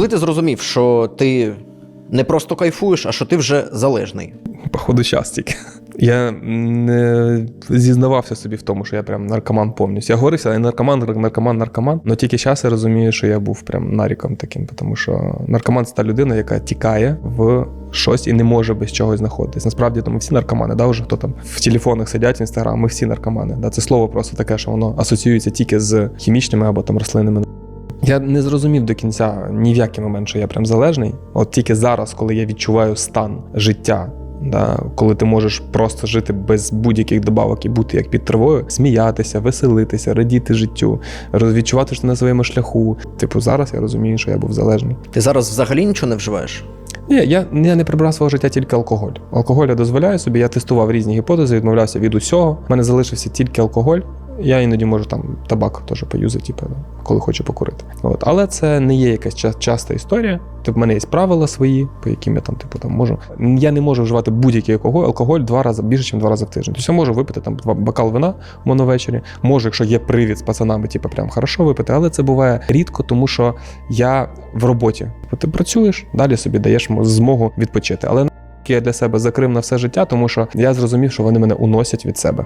Коли ти зрозумів, що ти не просто кайфуєш, а що ти вже залежний. Походу, час тільки. Я не зізнавався собі в тому, що я прям наркоман повністю. Я говорився, я наркоман, наркоман, наркоман. Але тільки час я розумію, що я був прям наріком таким, тому що наркоман це та людина, яка тікає в щось і не може без чогось знаходитись. Насправді то ми всі наркомани, да, вже хто там в телефонах сидять, інстаграм, ми всі наркомани. Да. Це слово просто таке, що воно асоціюється тільки з хімічними або там рослинними я не зрозумів до кінця ні в який момент, що я прям залежний. От тільки зараз, коли я відчуваю стан життя, да, коли ти можеш просто жити без будь-яких добавок і бути як під травою, сміятися, веселитися, радіти життю, роз- відчувати, що ти на своєму шляху. Типу, зараз я розумію, що я був залежний. Ти зараз взагалі нічого не вживаєш? Ні, я, я не прибрав свого життя тільки алкоголь. Алкоголь я дозволяю собі, я тестував різні гіпотези, відмовлявся від усього. У мене залишився тільки алкоголь. Я іноді можу там табак теж поюзати, типу, коли хочу покурити. От. Але це не є якась ча- часта історія. Тобто, в мене є правила свої, по яким я там, типу, там можу. Я не можу вживати будь-який алкоголь, алкоголь два рази більше, ніж два рази в тиждень. Тобто я можу випити там два бокал вина умовно ввечері. Можу, якщо є привід з пацанами, типу, прям хорошо випити, але це буває рідко, тому що я в роботі. Тобто Ти працюєш, далі собі даєш змогу відпочити. Але я для себе закрив на все життя, тому що я зрозумів, що вони мене уносять від себе.